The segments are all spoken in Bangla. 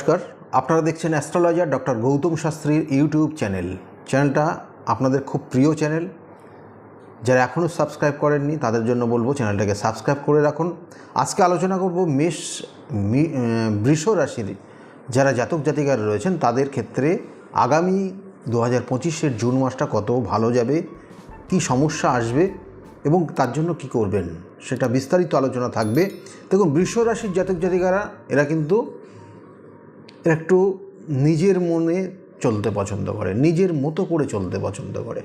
নমস্কার। আপনারা দেখছেন অ্যাস্ট্রোলজার ডক্টর গৌতম শাস্ত্রীর ইউটিউব চ্যানেল। চ্যানেলটা আপনাদের খুব প্রিয় চ্যানেল। যারা এখনও সাবস্ক্রাইব করেননি, তাদের জন্য বলব চ্যানেলটাকে সাবস্ক্রাইব করে রাখুন। আজকে আলোচনা করব মেষ বৃষ রাশির। যারা জাতক জাতিকার রয়েছেন, তাদের ক্ষেত্রে আগামী দু হাজার পঁচিশের জুন মাসটা কত ভালো যাবে, কি সমস্যা আসবে এবং তার জন্য কি করবেন, সেটা বিস্তারিত আলোচনা থাকবে। দেখুন, বৃষ রাশির জাতক জাতিকারা, এরা কিন্তু একটু নিজের মনে চলতে পছন্দ করে, নিজের মতো করে চলতে পছন্দ করে।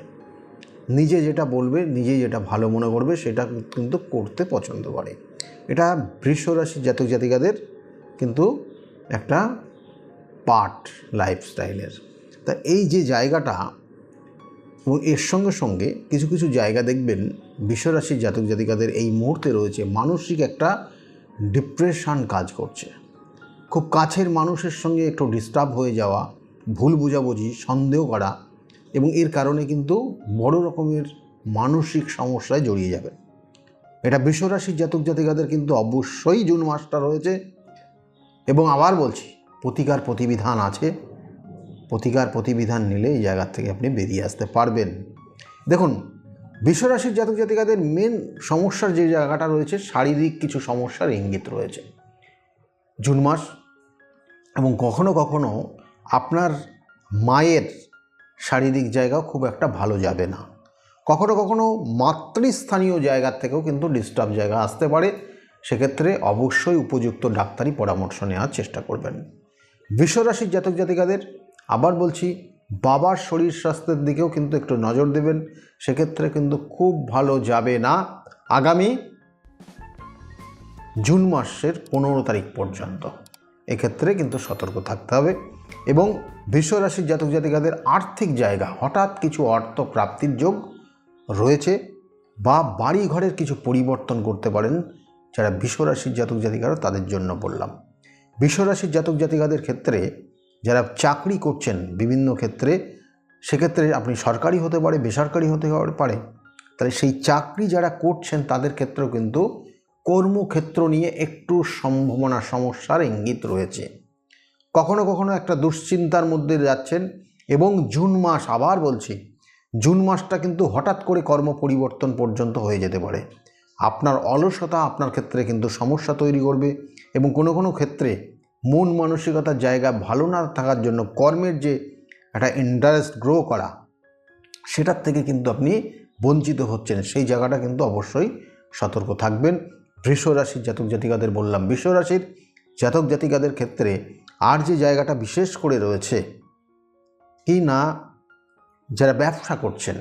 নিজে যেটা বলবে, নিজে যেটা ভালো মনে করবে, সেটা কিন্তু করতে পছন্দ করে। এটা বৃষ রাশির জাতক জাতিকাদের কিন্তু একটা পার্ট লাইফস্টাইলের। তা এই যে জায়গাটা, এবং এর সঙ্গে সঙ্গে কিছু কিছু জায়গা দেখবেন বিশ্বরাশির জাতক জাতিকাদের এই মুহূর্তে রয়েছে, মানসিক একটা ডিপ্রেশন কাজ করছে। খুব কাছের মানুষের সঙ্গে একটু ডিস্টার্ব হয়ে যাওয়া, ভুল বোঝাবুঝি, সন্দেহ করা এবং এর কারণে কিন্তু বড় রকমের মানসিক সমস্যায় জড়িয়ে যাবে। এটা বিশ্বরাশির জাতক জাতিকাদের কিন্তু অবশ্যই জুন মাসটা রয়েছে এবং আবার বলছি, প্রতিকার প্রতিবিধান আছে। প্রতিকার প্রতিবিধান নিলে এই জায়গার থেকে আপনি বেরিয়ে আসতে পারবেন। দেখুন বিশ্বরাশির জাতক জাতিকাদের মেন সমস্যার যে জায়গাটা রয়েছে, শারীরিক কিছু সমস্যার ইঙ্গিত রয়েছে। জুন মাস এবং কখনো কখনো আপনার মায়ের শারীরিক জায়গাও খুব একটা ভালো যাবে না। কখনো কখনো মাতৃস্থানীয় জায়গার থেকেও কিন্তু ডিস্টার্ব জায়গা আসতে পারে। সেক্ষেত্রে অবশ্যই উপযুক্ত ডাক্তারি পরামর্শ নেওয়ার চেষ্টা করবেন। বিশ্বরাশির জাতক জাতিকাদের, আবার বলছি, বাবার শরীর স্বাস্থ্যের দিকেও কিন্তু একটু নজর দেবেন। সেক্ষেত্রে কিন্তু খুব ভালো যাবে না আগামী জুন মাসের পনেরো তারিখ পর্যন্ত। এক্ষেত্রে কিন্তু সতর্ক থাকতে হবে এবং বিশ্বরাশির জাতক জাতিকাদের আর্থিক জায়গা, হঠাৎ কিছু অর্থ প্রাপ্তির যোগ রয়েছে বা বাড়ি ঘরের কিছু পরিবর্তন করতে পারেন যারা বিশ্বরাশির জাতক জাতিকারা তাদের জন্য বললাম। বিশ্বরাশির জাতক জাতিকাদের ক্ষেত্রে যারা চাকরি করছেন বিভিন্ন ক্ষেত্রে, সেক্ষেত্রে আপনি সরকারি হতে পারে, বেসরকারি হতে পারে, তাহলে সেই চাকরি যারা করছেন তাদের ক্ষেত্রেও কিন্তু কর্মক্ষেত্র নিয়ে একটু সম্ভাবনা সমস্যার ইঙ্গিত রয়েছে। কখনো কখনো একটা দুশ্চিন্তার মধ্যে যাচ্ছেন এবং জুন মাস আবার বলছি, জুন মাসটা কিন্তু হঠাৎ করে কর্ম পরিবর্তন পর্যন্ত হয়ে যেতে পারে। আপনার অলসতা আপনার ক্ষেত্রে কিন্তু সমস্যা তৈরি করবে এবং কোনো কোনো ক্ষেত্রে মন মানসিকতার জায়গা ভালো না থাকার জন্য কর্মের যে একটা ইন্টারেস্ট গ্রো করা, সেটার থেকে কিন্তু আপনি বঞ্চিত হচ্ছেন। সেই জায়গাটা কিন্তু অবশ্যই সতর্ক থাকবেন। বৃষ রাশির জাতক জাতিকাদের বললাম বৃষ রাশির জাতক জাতিকাদের ক্ষেত্রে আর যে জায়গাটা বিশেষ করে রয়েছে, কি না, যারা ব্যবসা করছেন,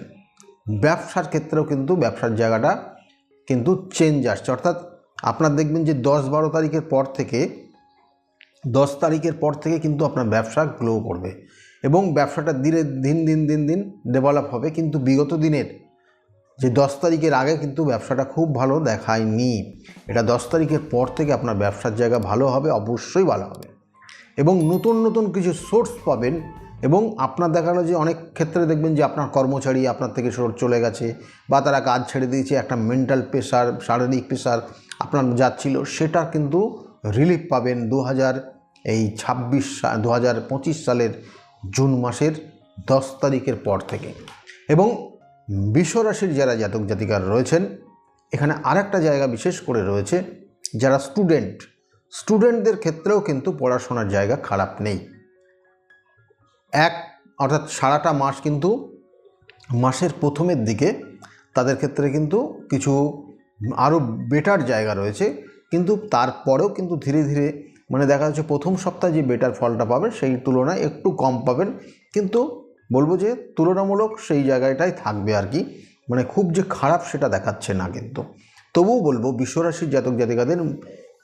ব্যবসার ক্ষেত্রেও কিন্তু ব্যবসার জায়গাটা কিন্তু চেঞ্জ আসছে। অর্থাৎ আপনার দেখবেন যে দশ বারো তারিখের পর থেকে, দশ তারিখের পর থেকে কিন্তু আপনার ব্যবসা গ্লো করবে এবং ব্যবসাটা ধীরে দিন দিন দিন দিন ডেভেলপ হবে। কিন্তু বিগত দিনের যে দশ তারিখের আগে কিন্তু ব্যবসাটা খুব ভালো দেখায়নি। এটা দশ তারিখের পর থেকে আপনার ব্যবসার জায়গা ভালো হবে, অবশ্যই ভালো হবে। এবং নতুন নতুন কিছু সোর্স পাবেন এবং আপনার দেখাল যে অনেক ক্ষেত্রে দেখবেন যে আপনার কর্মচারী আপনার থেকে সর- চলে গেছে বা তারা কাজ ছেড়ে দিয়েছে, একটা মেন্টাল প্রেশার শারীরিক প্রেশার আপনার যাচ্ছিল সেটা কিন্তু রিলিফ পাবেন দু হাজার এই ছাব্বিশ দু হাজার পঁচিশ সালের জুন মাসের দশ তারিখের পর থেকে। এবং বিশ্বরাশির যারা জাতক জাতিকার রয়েছেন, এখানে আরেকটা জায়গা বিশেষ করে রয়েছে, যারা স্টুডেন্ট স্টুডেন্টদের ক্ষেত্রেও কিন্তু পড়াশোনার জায়গা খারাপ নেই। এক, অর্থাৎ সারাটা মাস কিন্তু মাসের প্রথমের দিকে তাদের ক্ষেত্রে কিন্তু কিছু আরও বেটার জায়গা রয়েছে, কিন্তু তারপরেও কিন্তু ধীরে ধীরে মানে দেখা যাচ্ছে প্রথম সপ্তাহে যে বেটার ফলটা পাবেন সেই তুলনায় একটু কম পাবেন, কিন্তু বলব যে তুলনামূলক সেই জায়গাটাই থাকবে আর কি। মানে খুব যে খারাপ সেটা দেখাচ্ছে না কিন্তু। তবুও বলব বিশ্বরাশির জাতক জাতিকাদের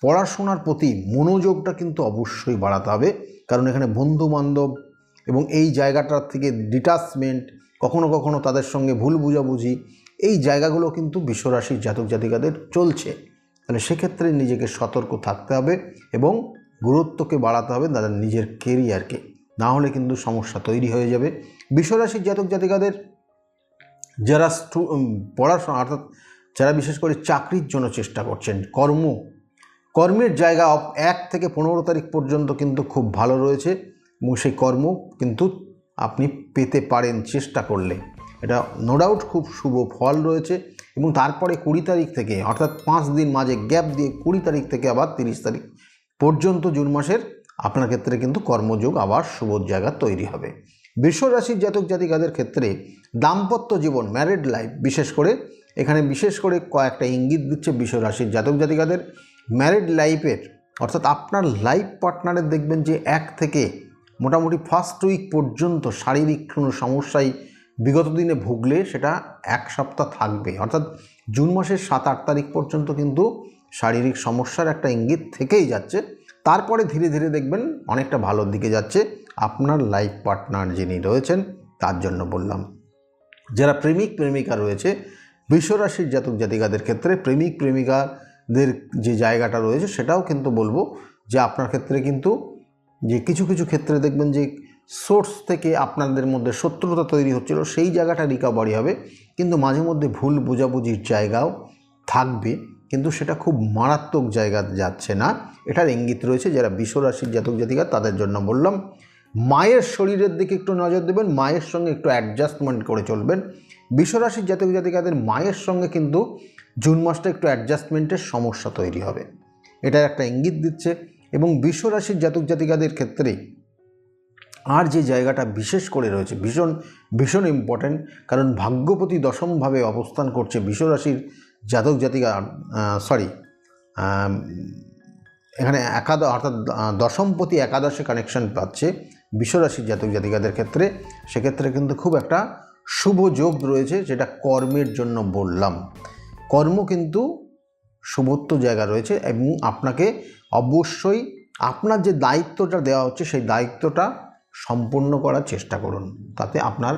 পড়াশোনার প্রতি মনোযোগটা কিন্তু অবশ্যই বাড়াতে হবে। কারণ এখানে বন্ধু বান্ধব এবং এই জায়গাটার থেকে ডিটাচমেন্ট কখনো কখনো তাদের সঙ্গে ভুল বুঝাবুঝি, এই জায়গাগুলো কিন্তু বিশ্বরাশির জাতক জাতিকাদের চলছে। তাহলে সেক্ষেত্রে নিজেকে সতর্ক থাকতে হবে এবং গুরুত্বকে বাড়াতে হবে তাদের নিজের কেরিয়ারকে না হলে কিন্তু সমস্যা তৈরি হয়ে যাবে। বিশ্বরাশির জাতক জাতিকাদের যারা পড়াশোনা, অর্থাৎ যারা বিশেষ করে চাকরির জন্য চেষ্টা করছেন, কর্ম, কর্মের জায়গা এক থেকে পনেরো তারিখ পর্যন্ত কিন্তু খুব ভালো রয়েছে এবং সেই কর্ম কিন্তু আপনি পেতে পারেন চেষ্টা করলে। এটা নো ডাউট খুব শুভ ফল রয়েছে এবং তারপরে কুড়ি তারিখ থেকে, অর্থাৎ পাঁচ দিন মাঝে গ্যাপ দিয়ে কুড়ি তারিখ থেকে আবার তিরিশ তারিখ পর্যন্ত জুন মাসের আপনার ক্ষেত্রে কিন্তু কর্মযোগ, আবার শুভ জায়গা তৈরি হবে। বৃষ রাশির জাতক জাতিকাদের ক্ষেত্রে দাম্পত্য জীবন ম্যারিড লাইফ বিশেষ করে, এখানে বিশেষ করে কয়েকটা ইঙ্গিত দিচ্ছে বৃষ রাশির জাতক জাতিকাদের। ম্যারিড লাইফের অর্থাৎ আপনার লাইফ পার্টনারের দেখবেন যে এক থেকে মোটামুটি ফার্স্ট উইক পর্যন্ত শারীরিক কোনো সমস্যায় বিগত দিনে ভুগলে সেটা এক সপ্তাহ থাকবে। অর্থাৎ জুন মাসের সাত আট তারিখ পর্যন্ত কিন্তু শারীরিক সমস্যার একটা ইঙ্গিত থেকেই যাচ্ছে। তারপরে ধীরে ধীরে দেখবেন অনেকটা ভালোর দিকে যাচ্ছে। আপনার লাইফ পার্টনার যিনি রয়েছেন, তার জন্য বললাম। যারা প্রেমিক, প্রেমিকা রয়েছে, বিশ্বরাশির জাতক জাতিকাদের ক্ষেত্রে প্রেমিক, প্রেমিকাদের যে জায়গাটা রয়েছে, সেটাও কিন্তু বলব যে আপনার ক্ষেত্রে কিন্তু যে কিছু কিছু ক্ষেত্রে দেখবেন যে সোর্স থেকে আপনাদের মধ্যে শত্রুতা তৈরি হচ্ছিল, সেই জায়গাটা রিকভারি হবে। কিন্তু মাঝে মধ্যে ভুল বোঝাবুঝির জায়গাও থাকবে। কিন্তু সেটা খুব মারাত্মক জায়গা যাচ্ছে না। এটার ইঙ্গিত রয়েছে যারা বিশ্বরাশির জাতক জাতিকা, তাদের জন্য বললাম, মায়ের শরীরের দিকে একটু নজর দেবেন, মায়ের সঙ্গে একটু অ্যাডজাস্টমেন্ট করে চলবেন। বিশ্বরাশির জাতক জাতিকাদের মায়ের সঙ্গে কিন্তু জুন মাসটা একটু অ্যাডজাস্টমেন্টের সমস্যা তৈরি হবে। এটার একটা ইঙ্গিত দিচ্ছে এবং বিশ্বরাশির জাতক জাতিকাদের ক্ষেত্রে আর যে জায়গাটা বিশেষ করে রয়েছে, ভীষণ ভীষণ ইম্পর্ট্যান্ট কারণ ভাগ্যপতি দশমভাবে অবস্থান করছে বিশ্বরাশির জাতক জাতিকা সরি এখানে একাদশ অর্থাৎ দশমপতি একাদশে কানেকশন পাচ্ছে বিশ্বরাশির জাতক জাতিকাদের ক্ষেত্রে। সেক্ষেত্রে কিন্তু খুব একটা শুভ যোগ রয়েছে যেটা কর্মের জন্য বললাম। কর্ম কিন্তু শুভত্ব জায়গা রয়েছে এবং আপনাকে অবশ্যই আপনার যে দায়িত্বটা দেওয়া হচ্ছে সেই দায়িত্বটা সম্পূর্ণ করার চেষ্টা করুন। তাতে আপনার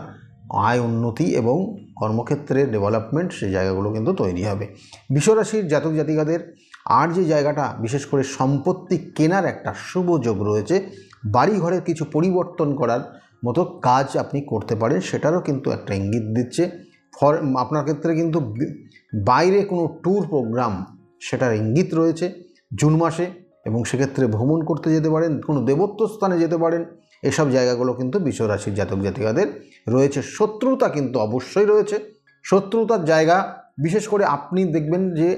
আয় উন্নতি এবং কর্মক্ষেত্রে ডেভেলপমেন্ট সেই জায়গাগুলো কিন্তু তৈরি হবে। বিশ্বরাশির জাতক জাতিকাদের আর যে জায়গাটা, বিশেষ করে সম্পত্তি কেনার একটা শুভ যোগ রয়েছে বাড়ি ঘরের কিছু পরিবর্তন করার মতো কাজ আপনি করতে পারেন, সেটারও কিন্তু একটা ইঙ্গিত দিচ্ছে। ফর, আপনার ক্ষেত্রে কিন্তু বাইরে কোনো ট্যুর প্রোগ্রাম সেটার ইঙ্গিত রয়েছে। জুন মাসে এবং সেক্ষেত্রে ভ্রমণ করতে যেতে পারেন, কোনো দেবত্ব স্থানে যেতে পারেন, এসব জায়গাগুলো কিন্তু বিশ্বরাশির জাতক জাতিকাদের রয়েছে। শত্রুতা কিন্তু অবশ্যই রয়েছে। শত্রুতার জায়গা, বিশেষ করে আপনি দেখবেন যে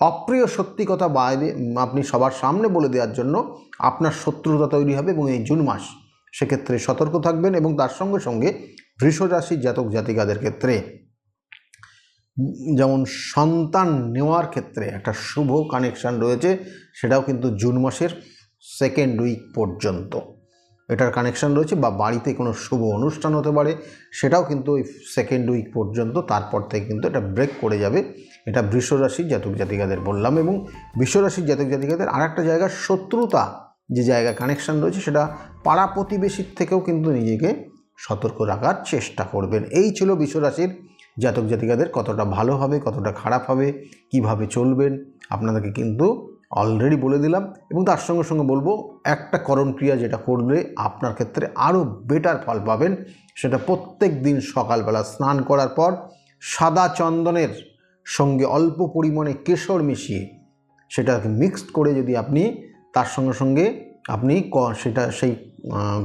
অপ্রিয় সত্যি কথা বাইরে, আপনি সবার সামনে বলে দেওয়ার জন্য আপনার শত্রুতা তৈরি হবে এবং এই জুন মাস সেক্ষেত্রে সতর্ক থাকবেন এবং তার সঙ্গে সঙ্গে বৃষ রাশির জাতক জাতিকাদের ক্ষেত্রে, যেমন সন্তান নেওয়ার ক্ষেত্রে একটা শুভ কানেকশান রয়েছে, সেটাও কিন্তু জুন মাসের সেকেন্ড উইক পর্যন্ত। এটার কানেকশান রয়েছে বা বাড়িতে কোনো শুভ অনুষ্ঠান হতে পারে, সেটাও কিন্তু ওই সেকেন্ড উইক পর্যন্ত, তারপর থেকে কিন্তু এটা ব্রেক করে যাবে। এটা বৃষরাশির জাতক জাতিকাদের বললাম এবং বিশ্বরাশির জাতক জাতিকাদের আর একটা জায়গা, শত্রুতা যে জায়গা কানেকশান রয়েছে, সেটা পাড়া প্রতিবেশীর থেকেও কিন্তু নিজেকে সতর্ক রাখার চেষ্টা করবেন। এই ছিল বিশ্বরাশির জাতক জাতিকাদের কতটা ভালো হবে, কতটা খারাপ হবে, কীভাবে চলবেন, আপনাদেরকে কিন্তু অলরেডি বলে দিলাম এবং তার সঙ্গে সঙ্গে বলব, একটা করণ ক্রিয়া যেটা করলে আপনার ক্ষেত্রে আরও বেটার ফল পাবেন, সেটা প্রত্যেক দিন সকালবেলা স্নান করার পর সাদা চন্দনের সঙ্গে অল্প পরিমাণে কেশর মিশিয়ে সেটাকে মিক্সড করে যদি আপনি, তার সঙ্গে সঙ্গে আপনি ক- সেটা সেই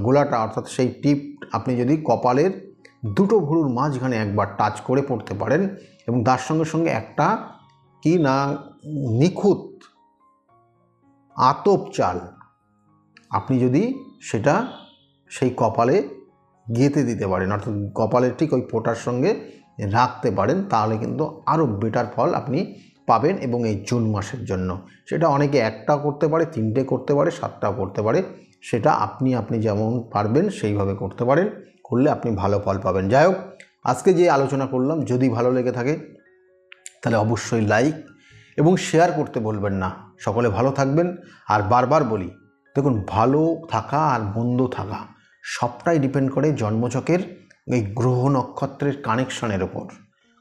গোলাটা অর্থাৎ সেই টিপ আপনি যদি কপালের দুটো ভুরুর মাঝখানে একবার টাচ করে পড়তে পারেন এবং তার সঙ্গে সঙ্গে একটা কি না নিখুঁত আতপ চাল। আপনি যদি সেটা সেই কপালে গেঁথে দিতে পারেন, অর্থাৎ কপালের ঠিক ওই ফোঁটার সঙ্গে রাখতে পারেন, তাহলে কিন্তু আরও বেটার ফল আপনি পাবেন এবং এই জুন মাসের জন্য। সেটা অনেকে একটাও করতে পারে, তিনটে করতে পারে, সাতটাও করতে পারে। সেটা আপনি আপনি যেমন পারবেন সেইভাবে করতে পারেন, করলে আপনি ভালো ফল পাবেন। যাই হোক, আজকে যে আলোচনা করলাম, যদি ভালো লেগে থাকে, তাহলে অবশ্যই লাইক এবং শেয়ার করতে বলবেন না। সকলে ভালো থাকবেন। আর বারবার বলি, দেখুন, ভালো থাকা আর মন্দ থাকা সবটাই ডিপেন্ড করে জন্মচকের এই গ্রহ নক্ষত্রের কানেকশনের ওপর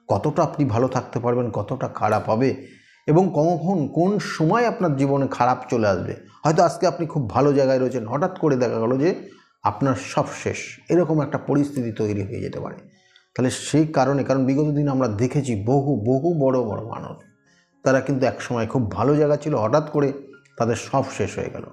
কতটা আপনি ভালো থাকতে পারবেন, কতটা খারাপ হবে এবং কখন, কোন সময় আপনার জীবনে খারাপ চলে আসবে। হয়তো আজকে আপনি খুব ভালো জায়গায় রয়েছেন, হঠাৎ করে দেখা গেলো যে আপনার সব শেষ। এরকম একটা পরিস্থিতি তৈরি হয়ে যেতে পারে। তাহলে সেই কারণে, কারণ বিগত দিন আমরা দেখেছি বহু বহু বড় বড় মানুষ। তারা কিন্তু একসময় খুব ভালো জায়গা ছিল, হঠাৎ করে তাদের সব শেষ হয়ে গেল।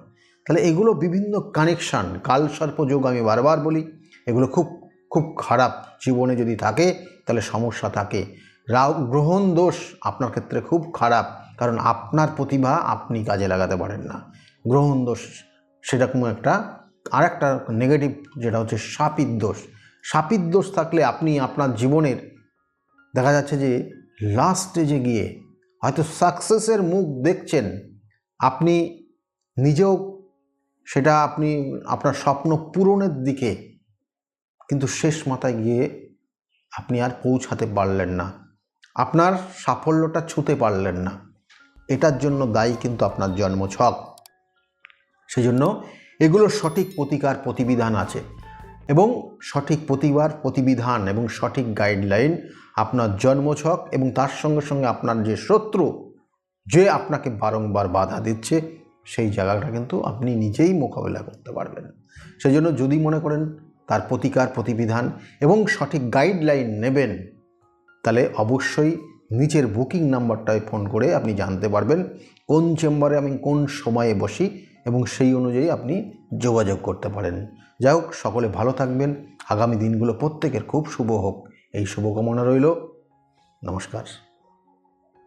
তাহলে এগুলো বিভিন্ন কানেকশান কালসর্পযোগ আমি বারবার বলি, এগুলো খুব খুব খারাপ জীবনে যদি থাকে, তাহলে সমস্যা থাকে। রাও গ্রহণ দোষ আপনার ক্ষেত্রে খুব খারাপ, কারণ আপনার প্রতিভা আপনি কাজে লাগাতে পারেন না। গ্রহণ দোষ সেরকম একটা আর একটা নেগেটিভ যেটা হচ্ছে সাপির দোষ। সাপির দোষ থাকলে আপনি আপনার জীবনের, দেখা যাচ্ছে যে লাস্ট স্টেজে গিয়ে হয়তো সাকসেসের মুখ দেখছেন, আপনি নিজেও সেটা আপনি আপনার স্বপ্ন পূরণের দিকে কিন্তু শেষ মাথায় গিয়ে আপনি আর পৌঁছাতে পারলেন না। আপনার সাফল্যটা ছুঁতে পারলেন না। এটার জন্য দায়ী কিন্তু আপনার জন্মছক। সেজন্য এগুলোর সঠিক প্রতিকার প্রতিবিধান আছে। এবং সঠিক প্রতিবার, প্রতিবিধান এবং সঠিক গাইডলাইন আপনার জন্মছক এবং তার সঙ্গে সঙ্গে আপনার যে শত্রু, যে আপনাকে বারংবার বাধা দিচ্ছে, সেই জায়গাটা কিন্তু আপনি নিজেই মোকাবেলা করতে পারবেন। সেই জন্য যদি মনে করেন তার প্রতিকার, প্রতিবিধান এবং সঠিক গাইডলাইন নেবেন, তাহলে অবশ্যই নিচের বুকিং নাম্বারটায় ফোন করে আপনি জানতে পারবেন কোন চেম্বারে আমি কোন সময়ে বসি এবং সেই অনুযায়ী আপনি যোগাযোগ করতে পারেন। যাই হোক, সকলে ভালো থাকবেন। আগামী দিনগুলো প্রত্যেকের খুব শুভ হোক। এই শুভকামনা রইল। নমস্কার।